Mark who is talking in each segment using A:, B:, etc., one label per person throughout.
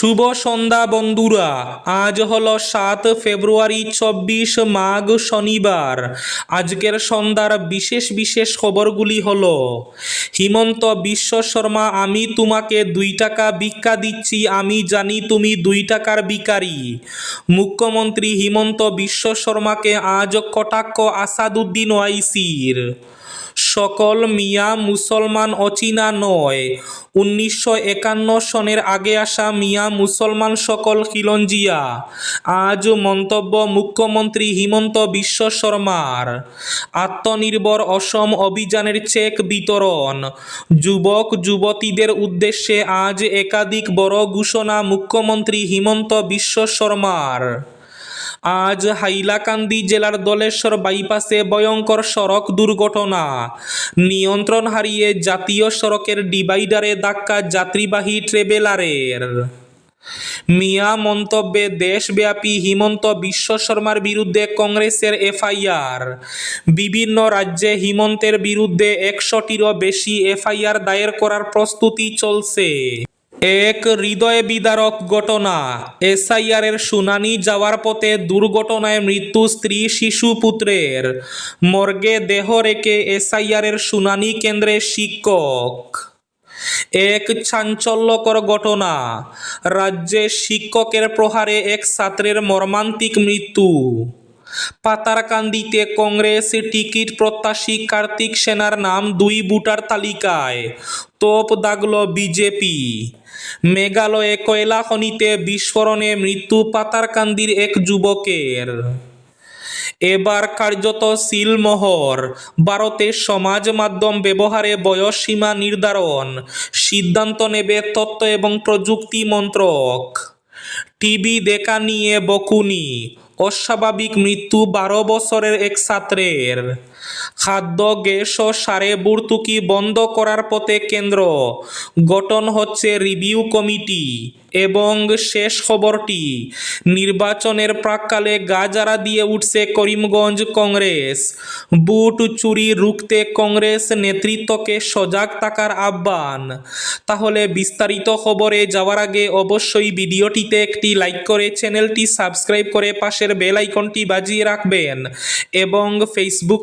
A: শুভ সন্ধ্যা বন্ধুরা। আজ হলো সাত ফেব্রুয়ারি, চব্বিশ মাঘ শনিবার। আজকের সন্ধ্যার বিশেষ বিশেষ খবরগুলি হল, হিমন্ত বিশ্ব শর্মা, আমি তোমাকে দুই টাকা ভিক্ষা দিচ্ছি, আমি জানি তুমি দুই টাকার ভিখারি। মুখ্যমন্ত্রী হিমন্ত বিশ্ব শর্মাকে আজ কটাক্ষ আসাদুদ্দিন ওয়াইসির। সকল মিয়া মুসলমান অচীনা নয়। উনিশশো একান্ন সনের আগে আসা মিয়া মুসলমান সকল খিলঞ্জিয়া। আজ মন্তব্য মুখ্যমন্ত্রী হিমন্ত বিশ্ব শর্মার। আত্মনির্ভর অসম অভিযানের চেক বিতরণ। যুবক, যুবতীদের উদ্দেশ্যে আজ একাধিক বড় ঘোষণা মুখ্যমন্ত্রী হিমন্ত বিশ্ব শর্মার। আজ হাইলাকান্দি জেলার দলেশ্বর বাইপাসে ভয়ঙ্কর সড়ক দুর্ঘটনা। নিয়ন্ত্রণ হারিয়ে জাতীয় সড়কের ডিভাইডারে ধাক্কা যাত্রীবাহী ট্রেভেলারের। মিয়া মন্তব্যে, দেশব্যাপী হিমন্ত বিশ্ব শর্মার বিরুদ্ধে কংগ্রেসের এফআইআর। বিভিন্ন রাজ্যে হিমন্তের বিরুদ্ধে একশোটিরও বেশি এফআইআর দায়ের করার প্রস্তুতি চলছে। এক হৃদয় বিদারক ঘটনা। এসআইআরের শুনানি যাওয়ার পথে দুর্ঘটনায় মৃত্যু স্ত্রী, শিশু পুত্রের। মর্গে দেহ রেখে এসআইআরের শুনানি কেন্দ্রে শিক্ষক। এক চাঞ্চল্যকর ঘটনা। রাজ্যে শিক্ষকের প্রহারে এক ছাত্রের মর্মান্তিক মৃত্যু। পাতারকান্দিতে কংগ্রেস টিকিট প্রত্যাশী কার্তিক সেনার নাম দুই বুটার তালিকায়। তোপ দাগল বিজেপি। মেঘালয়ে কয়লা খনিতে বিস্ফোরণে মৃত্যু পাতারকান্দির এক যুবকের। এবার কার্যত সিলমোহর, ভারতে সমাজ মাধ্যম ব্যবহারে বয়স সীমা নির্ধারণ, সিদ্ধান্ত নেবে তত্ত্ব এবং প্রযুক্তি মন্ত্রক। টিভি দেখা নিয়ে বকুনি, অস্বাভাবিক মৃত্যু বারো বছরের এক ছাত্রের। খাদ্য, গ্যাস ও সারে ভর্তুকি বন্ধ করার পথে কেন্দ্র। গঠন হচ্ছে রিভিউ কমিটি এবং শেষ খবরটি। নির্বাচনের প্রাককালে গাজারা দিয়ে উঠছে করিমগঞ্জ কংগ্রেস। বুট চুরি রুখতে কংগ্রেস নেতৃত্বকে সজাগ থাকার আহ্বান। তাহলে বিস্তারিত খবরে যাওয়ার আগে অবশ্যই ভিডিওটিতে একটি লাইক করে চ্যানেলটি সাবস্ক্রাইব করে পাশের বেল আইকনটি বাজিয়ে রাখবেন এবং ফেসবুক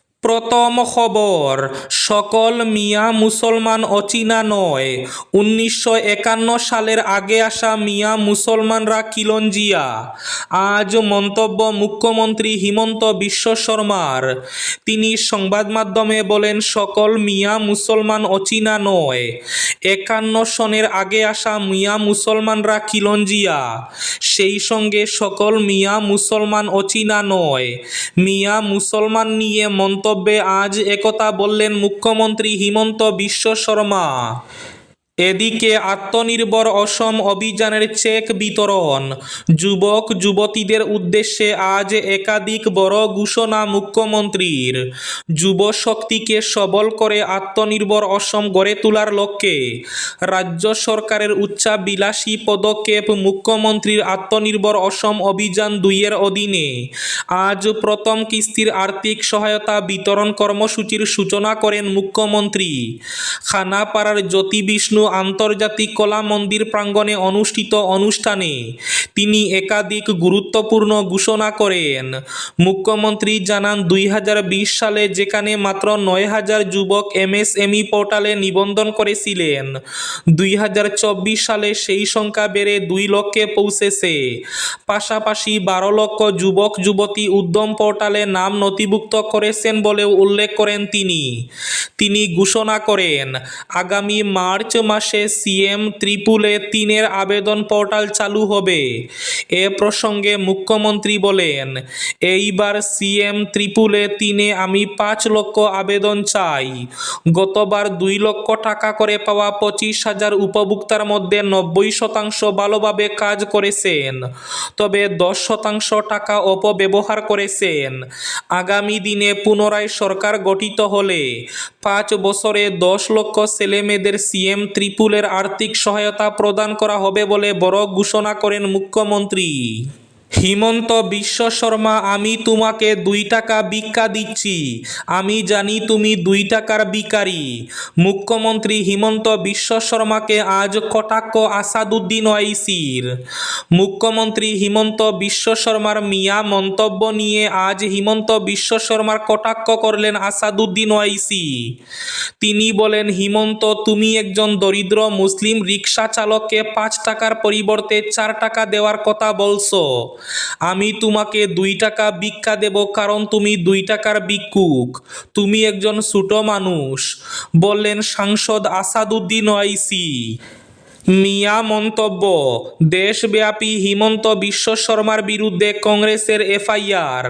A: প্রথম খবর, সকল মিয়া মুসলমান অচীনা নয়। উনিশশো একান্ন সালের আগে আসা মিয়া মুসলমানরা কিলঞ্জিয়া। আজ মন্তব্য মুখ্যমন্ত্রী হিমন্ত বিশ্ব শর্মার। তিনি সংবাদ মাধ্যমে বলেন, সকল মিয়া মুসলমান অচীনা নয়। একান্ন সনের আগে আসা মিয়া মুসলমানরা কিলঞ্জিয়া। সেই সঙ্গে সকল মিয়া মুসলমান অচীনা নয়। মিয়া মুসলমান নিয়ে মন্তব্যে আজ একথা বললেন মুখ্যমন্ত্রী হিমন্ত বিশ্ব শর্মা। এদিকে আত্মনির্ভর অসম অভিযানের চেক বিতরণ। যুবক, যুবতীদের উদ্দেশ্যে আজ একাধিক বড় ঘোষণা মুখ্যমন্ত্রীর। যুব শক্তিকে সবল করে আত্মনির্ভর অসম গড়ে তোলার লক্ষ্যে রাজ্য সরকারের উচ্চাবিলাসী পদক্ষেপ মুখ্যমন্ত্রীর আত্মনির্ভর অসম অভিযান দুইয়ের অধীনে। আজ প্রথম কিস্তির আর্থিক সহায়তা বিতরণ কর্মসূচির সূচনা করেন মুখ্যমন্ত্রী। খানাপাড়ার জ্যোতি বিষ্ণু আন্তর্জাতিক কলা মন্দির প্রাঙ্গণে অনুষ্ঠিত অনুষ্ঠানে তিনি একাধিক গুরুত্বপূর্ণ ঘোষণা করেন। মুখ্যমন্ত্রী জানান, দুই হাজার বিশ সালে যেখানে মাত্র নয় হাজার যুবক এমএসএমই পোর্টালে নিবন্ধন করেছিলেন, দুই হাজার চব্বিশ সালে সেই সংখ্যা বেড়ে দুই লক্ষে পৌঁছেছে। পাশাপাশি বারো লক্ষ যুবক, যুবতী উদ্যম পোর্টালে নাম নথিভুক্ত করেছেন বলেও উল্লেখ করেন তিনি। তিনি ঘোষণা করেন, আগামী মার্চ মাসে সিএম ত্রিপুলে তিনের আবেদন পোর্টাল চালু হবে। এ প্রসঙ্গে মুখ্যমন্ত্রী বলেন, এইবার সিএম ত্রিপুলে তিনে আমি পাঁচ লক্ষ আবেদন চাই। গতবার দুই লক্ষ টাকা করে পাওয়া পঁচিশ হাজার উপভোক্তার মধ্যে নব্বই শতাংশ ভালোভাবে কাজ করেছেন, তবে দশ শতাংশ টাকা অপব্যবহার করেছেন। আগামী দিনে পুনরায় সরকার গঠিত হলে পাঁচ বছরে দশ লক্ষ ছেলেমেয়েদের সিএম ত্রিপুলের আর্থিক সহায়তা প্রদান করা হবে বলে বড় ঘোষণা করেন মুখ্যমন্ত্রী। হিমন্ত বিশ্ব শর্মা, আমি তোমাকে দুই টাকা ভিক্ষা দিচ্ছি। আমি জানি তুমি দুই টাকার ভিখারি। মুখ্যমন্ত্রী হিমন্ত বিশ্ব শর্মাকে আজ কটাক্ষ আসাদুদ্দিন ওয়াইসির। মুখ্যমন্ত্রী হিমন্ত বিশ্ব শর্মার মিয়া মন্তব্য নিয়ে আজ হিমন্ত বিশ্ব শর্মার কটাক্ষ করলেন আসাদুদ্দিন ওয়াইসি। তিনি বলেন, হিমন্ত, তুমি একজন দরিদ্র মুসলিম রিক্সা চালককে পাঁচ টাকার পরিবর্তে চার টাকা দেওয়ার কথা বলছো। আমি তোমাকে দুই টাকা ভিক্ষা দেব, কারণ তুমি দুই টাকার ভিক্ষুক। তুমি একজন ছোট মানুষ। বললেন সাংসদ আসাদুদ্দিন ওয়াইসি। মিয়া মন্তব্য, দেশব্যাপী হিমন্ত বিশ্ব শর্মার বিরুদ্ধে কংগ্রেসের এফআইআর।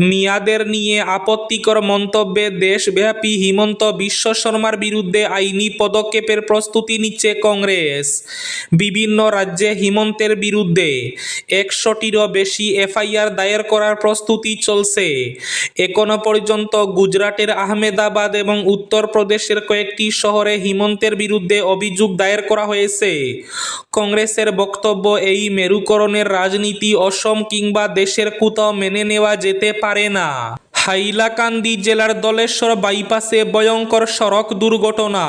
A: মিয়াদের নিয়ে আপত্তিকর মন্তব্যে দেশব্যাপী হিমন্ত বিশ্ব শর্মার বিরুদ্ধে আইনি পদক্ষেপের প্রস্তুতি নিচ্ছে কংগ্রেস। বিভিন্ন রাজ্যে হিমন্তের বিরুদ্ধে একশোটিরও বেশি এফআইআর দায়ের করার প্রস্তুতি চলছে। এখনও পর্যন্ত গুজরাটের আহমেদাবাদ এবং উত্তরপ্রদেশের কয়েকটি শহরে হিমন্তের বিরুদ্ধে অভিযোগ দায়ের করা হয়েছে। কংগ্রেসের বক্তব্য এই মেরুকরণের রাজনীতি অসম কিংবা দেশের কোথাও মেনে নেওয়া যেতে পারে না। হাইলাকান্দি জেলার দলেশ্বর বাইপাসে ভয়ঙ্কর সড়ক দুর্ঘটনা।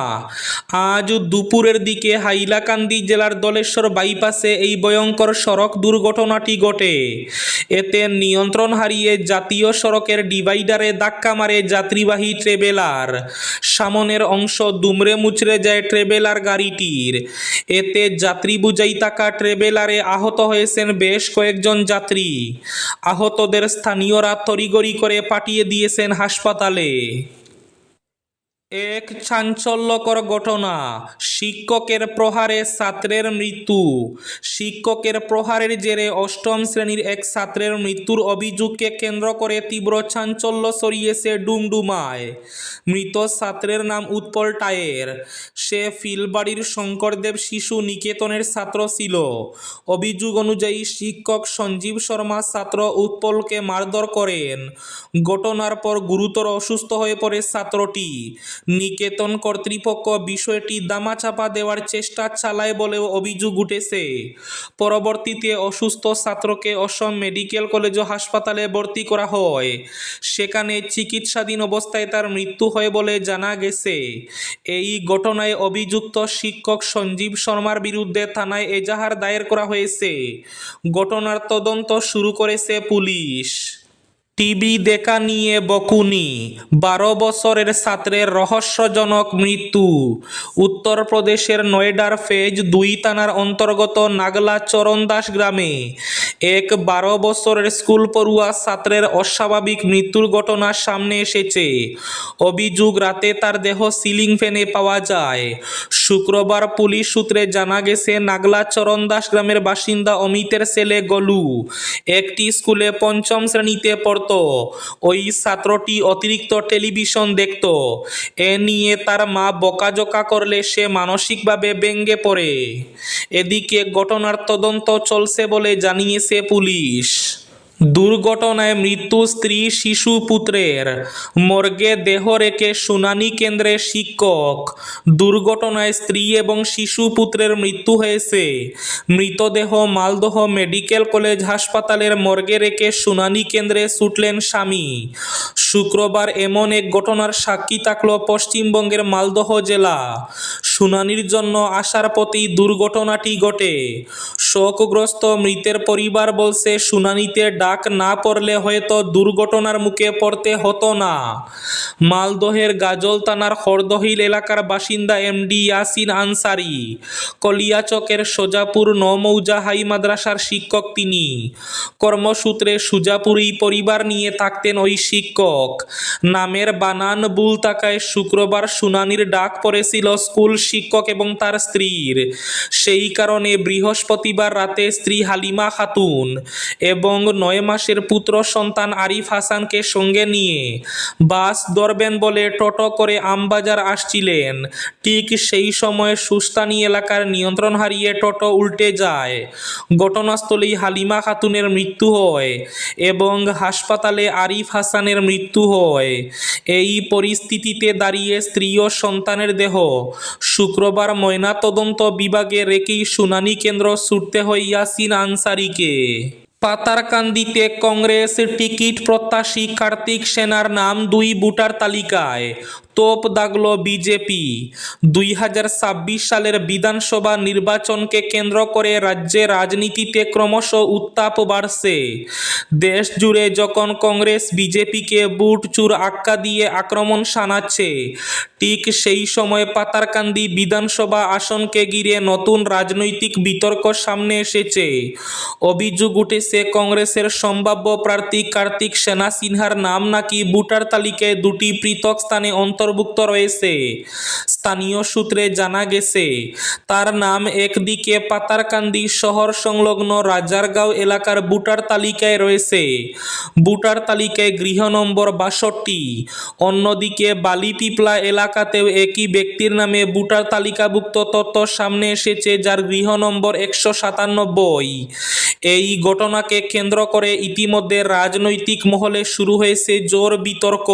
A: আজ দুপুরের দিকে হাইলাকান্দি জেলার দলেশ্বর বাইপাসে এই ভয়ঙ্কর সড়ক দুর্ঘটনাটি ঘটে। এতে নিয়ন্ত্রণ হারিয়ে জাতীয় সড়কের ডিভাইডারে ধাক্কা মারে যাত্রীবাহী ট্রেভেলার। সামনের অংশ দুমড়ে মুচড়ে যায় ট্রেভেলার গাড়িটির। এতে যাত্রী বুঝাই থাকা ট্রেভেলারে আহত হয়েছেন বেশ কয়েকজন যাত্রী। আহতদের স্থানীয়রা তড়িগড়ি করে পাঠিয়ে দিয়েছেন হাসপাতালে। এক চাঞ্চল্যকর ঘটনা। শিক্ষকের প্রহারে ছাত্রের মৃত্যু। শিক্ষকের প্রহারের জেরে অষ্টম শ্রেণির এক ছাত্রের মৃত্যুর অভিযোগকে কেন্দ্র করে তীব্র চাঞ্চল্য ছড়িয়েছে ডুমডুমায়। মৃত ছাত্রের নাম উৎপল টায়ের। সে ফিলবাড়ির শঙ্করদেব শিশু নিকেতনের ছাত্র ছিল। অভিযোগ অনুযায়ী শিক্ষক সঞ্জীব শর্মা ছাত্র উৎপলকে মারধর করেন। ঘটনার পর গুরুতর অসুস্থ হয়ে পড়ে ছাত্রটি। নিকেতন কর্তৃপক্ষ বিষয়টি দামাচাপা দেওয়ার চেষ্টা চালায় বলেও অভিযোগ উঠেছে। পরবর্তীতে অসুস্থ ছাত্রকে অসম মেডিকেল কলেজ ও হাসপাতালে ভর্তি করা হয়। সেখানে চিকিৎসাধীন অবস্থায় তার মৃত্যু হয় বলে জানা গেছে। এই ঘটনায় অভিযুক্ত শিক্ষক সঞ্জীব শর্মার বিরুদ্ধে থানায় এজাহার দায়ের করা হয়েছে। ঘটনার তদন্ত শুরু করেছে পুলিশ। টিভি দেখা নিয়ে বকুনি। বারো বছরের ছাত্রের রহস্যজনক মৃত্যু। উত্তরপ্রদেশের নয়ডার ফেজ দুই থানার অন্তর্গত নাগলা চরণদাস গ্রামে এক বারো বছরের স্কুল পড়ুয়া ছাত্রের অস্বাভাবিক মৃত্যুর ঘটনা সামনে এসেছে। অভিযোগ, রাতে তার দেহ সিলিং ফ্যানে পাওয়া যায়। শুক্রবার পুলিশ সূত্রে জানা গেছে, নাগলা চরণদাস গ্রামের বাসিন্দা অমিতের ছেলে গলু একটি স্কুলে পঞ্চম শ্রেণীতে পড়তো ওই ছাত্রটি অতিরিক্ত টেলিভিশন দেখত। এ নিয়ে তার মা বকাজোকা করলে সে মানসিকভাবে ব্যঙ্গে পড়ে। এদিকে ঘটনার তদন্ত চলছে বলে জানিয়েছে পুলিশ। দুর্ঘটনায় মৃত্যু স্ত্রী, শিশু পুত্রের মর্গে দেহ রেখে শুনানি কেন্দ্রে শিক্ষক। দুর্ঘটনায় স্ত্রী এবং শিশু পুত্রের মৃত্যু হয়েছে। মৃতদেহ মালদহ মেডিকেল কলেজ হাসপাতালের মর্গে রেখে শুনানি কেন্দ্রে ছুটলেন স্বামী। শুক্রবার এমন এক ঘটনার সাক্ষী থাকল পশ্চিমবঙ্গের মালদহ জেলা। শুনানির জন্য আসার পথেই দুর্ঘটনাটি ঘটে। শোকগ্রস্ত মৃতের পরিবার বলছে, শুনানিতে ডাক না পড়লে হয়তো দুর্ঘটনার মুখে পড়তে হতো না। মালদহের গাজল থানার হরদহিল এলাকার বাসিন্দা এমডি ইয়াসিন আনসারি, কলিয়াচকের সোজাপুর নমৌজা হাই মাদ্রাসার শিক্ষক তিনি। কর্মসূত্রে সুজাপুরি পরিবার নিয়ে থাকতেন ওই শিক্ষক। নামের বানান ভুল থাকায় শুক্রবার শুনানির ডাক পড়েছিল স্কুল শিক্ষক এবং তার স্ত্রীর। সেই কারণে বৃহস্পতিবার রাতে স্ত্রী হালিমা খাতুন এবং নয় মাসের পুত্র সন্তান আরিফ হাসানকে সঙ্গে নিয়ে বাস ধরবেন বলে টোটো করে আমবাজার আসছিলেন। ঠিক সেই সময় সুস্তানি এলাকার নিয়ন্ত্রণ হারিয়ে টোটো উল্টে যায়। ঘটনাস্থলেই হালিমা খাতুনের মৃত্যু হয় এবং হাসপাতালে আরিফ হাসানের মৃত্যু হয়। এই পরিস্থিতিতে দাঁড়িয়ে স্ত্রী ও সন্তানের দেহ শুক্রবার ময়নাতদন্ত বিভাগে রেখেই শুনানি কেন্দ্র ছুটতে হয় ইয়াসিন আনসারিকে। পাতারকান্দিতে কংগ্রেস টিকিট প্রত্যাশী কার্তিক সেনার নাম দুই বুটার তালিকায়। তোপ দাগল বিজেপি। দুই হাজার ছাব্বিশ সালের বিধানসভা নির্বাচনকে কেন্দ্র করে রাজ্যে রাজনীতিতে ক্রমশ উত্তাপ বাড়ছে। দেশ জুড়ে যখন কংগ্রেস বিজেপিকে বুট চুর আক্কা দিয়ে আক্রমণ শানাচ্ছে, ঠিক সেই সময় পাতারকান্দি বিধানসভা আসনকে ঘিরে নতুন রাজনৈতিক বিতর্ক সামনে এসেছে। অভিযোগ উঠেছে, কংগ্রেসের সম্ভাব্য প্রার্থী কার্তিক সেনা সিনহার নাম নাকি ভোটার তালিকায় দুটি পৃথক স্থানে অন্তর্ভুক্ত রয়েছে। স্থানীয় সূত্রে জানা গেছে, তার নাম একদিকে পাতারকান্দি শহর সংলগ্ন রাজারগাঁও এলাকার ভোটার তালিকায় রয়েছে। ভোটার তালিকায় গৃহ নম্বর বাষট্টি, অন্যদিকে বালিপিপলা এলাকাতেও একই ব্যক্তির নামে ভোটার তালিকাভুক্ত তথ্য সামনে এসেছে, যার গৃহ নম্বর একশো সাতানব্বই। এই ঘটনাকে কেন্দ্র করে ইতিমধ্যে রাজনৈতিক মহলে শুরু হয়েছে জোর বিতর্ক।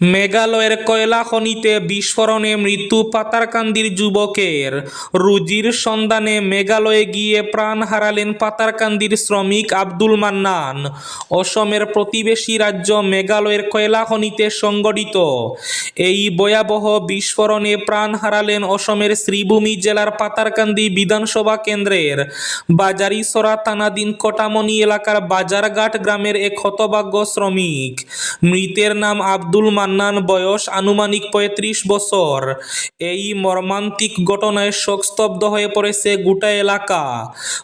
A: মেঘালয়ের কয়লা খনিতে বিস্ফোরণে মৃত্যু পাতারকান্দির যুবকের। রুজির সন্ধানে মেঘালয়ে গিয়ে প্রাণ হারালেন পাতারকান্দির শ্রমিক আব্দুল মান্নান। অসমের প্রতিবেশী রাজ্য মেঘালয়ের কয়লা খনিতে সংগঠিত। এই ভয়াবহ বিস্ফোরণে প্রাণ হারালেন অসমের শ্রীভূমি জেলার পাতারকান্দি বিধানসভা কেন্দ্রের বাজারিসরা তানাদিন কটামনি এলাকার বাজারঘাট গ্রামের এক হতভাগ্য শ্রমিক। মৃতের নাম আব্দুল মান্নান বয়স আনুমানিক পঁয়ত্রিশ বছর। এই মর্মান্তিক ঘটনায় শোকস্তব্ধ হয়ে পড়েছে গোটা এলাকা।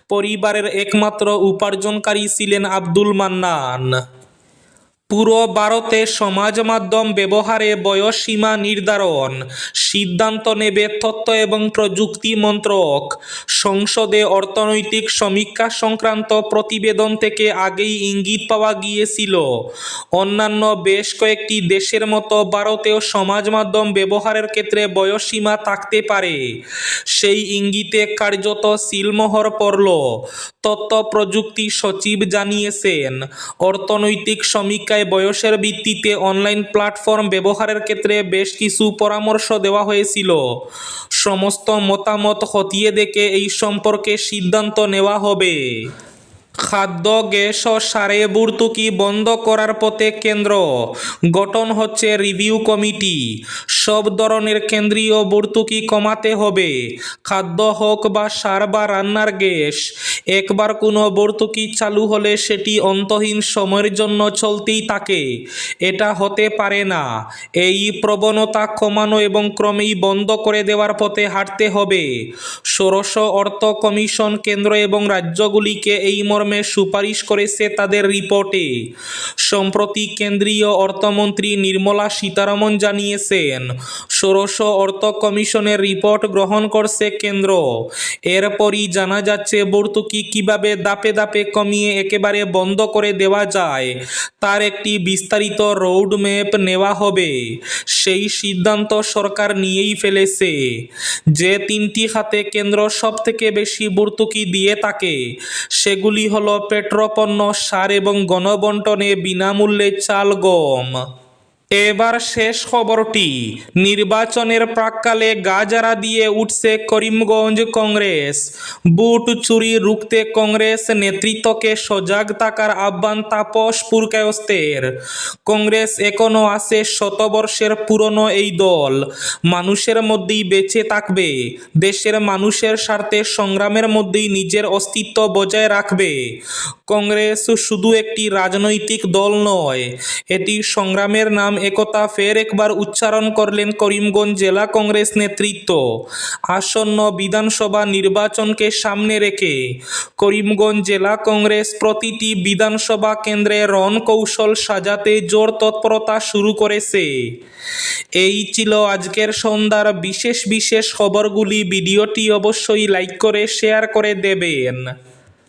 A: পরিবারের একমাত্র উপার্জনকারী ছিলেন আব্দুল মান্নান। পুরো ভারতে সমাজ মাধ্যম ব্যবহারে বয়সসীমা নির্ধারণ, সিদ্ধান্ত নেবে তথ্য এবং প্রযুক্তি মন্ত্রক। সংসদে অর্থনৈতিক সমীক্ষা সংক্রান্ত প্রতিবেদন থেকে আগেই ইঙ্গিত পাওয়া গিয়েছিল। অন্যান্য বেশ কয়েকটি দেশের মতো ভারতেও সমাজ মাধ্যম ব্যবহারের ক্ষেত্রে বয়সসীমা থাকতে পারে। সেই ইঙ্গিতে কার্যত সিলমোহর পড়ল। তথ্য প্রযুক্তি সচিব জানিয়েছেন, অর্থনৈতিক সমীক্ষায় বয়সের ভিত্তিতে অনলাইন প্ল্যাটফর্ম ব্যবহারের ক্ষেত্রে বেশ কিছু পরামর্শ দেওয়া হয়েছিল। সমস্ত মতামত খতিয়ে দেখে এই সম্পর্কে সিদ্ধান্ত নেওয়া হবে। খাদ্য, গ্যাস ও সারে ভর্তুকি বন্ধ করার পথে কেন্দ্র। গঠন হচ্ছে রিভিউ কমিটি। সব ধরনের কেন্দ্রীয় ভর্তুকি কমাতে হবে। খাদ্য হোক বা সার বা রান্নার গ্যাস, একবার কোনো ভর্তুকি চালু হলে সেটি অন্তহীন সময়ের জন্য চলতেই থাকে। এটা হতে পারে না। এই প্রবণতা কমানো এবং ক্রমেই বন্ধ করে দেওয়ার পথে হাঁটতে হবে। ষোড়শ অর্থ কমিশন কেন্দ্র এবং রাজ্যগুলিকে এই মর্মে সুপারিশ করেছে তাদের রিপোর্টে। সম্প্রতি কেন্দ্রীয় অর্থমন্ত্রী নির্মলা সীতারামন জানিয়েছেন, ষোড়শ অর্থ কমিশনের রিপোর্ট গ্রহণ করছে কেন্দ্র। এরপরই জানা যাচ্ছে, ভর্তুকি কীভাবে দাপে দাপে কমিয়ে একেবারে বন্ধ করে দেওয়া যায়, তার একটি বিস্তারিত রোডম্যাপ নেওয়া হবে। সেই সিদ্ধান্ত সরকার নিয়েই ফেলেছে। যে তিনটি খাতে কেন্দ্র সবথেকে বেশি ভর্তুকি দিয়ে থাকে, সেগুলি হলো পেট্রোপণ্য সার এবং গণবন্টনে বিনামূল্যে চাল গম। এবার শেষ খবরটি। নির্বাচনের প্রাককালে গাজারা দিয়ে উঠছে করিমগঞ্জ কংগ্রেস। বুট চুরি রুখতে কংগ্রেস নেতৃত্বকে সজাগ থাকার আহ্বান তাপস পুরকায়স্তের কংগ্রেস এখনও আছে শতবর্ষের পুরনো এই দল। মানুষের মধ্যেই বেঁচে থাকবে। দেশের মানুষের স্বার্থে সংগ্রামের মধ্যেই নিজের অস্তিত্ব বজায় রাখবে। কংগ্রেস শুধু একটি রাজনৈতিক দল নয়, এটি সংগ্রামের নাম একতা ফের একবার উচ্চারণ করলেন করিমগঞ্জ জেলা কংগ্রেস নেতৃত্ব। আসন্ন বিধানসভা নির্বাচনকে সামনে রেখে করিমগঞ্জ জেলা কংগ্রেস প্রতিটি বিধানসভা কেন্দ্রে রণকৌশল সাজাতে জোর তৎপরতা শুরু করেছে। এই ছিল আজকের সন্ধ্যার বিশেষ বিশেষ খবরগুলি। ভিডিওটি অবশ্যই লাইক করে, শেয়ার করে দেবেন।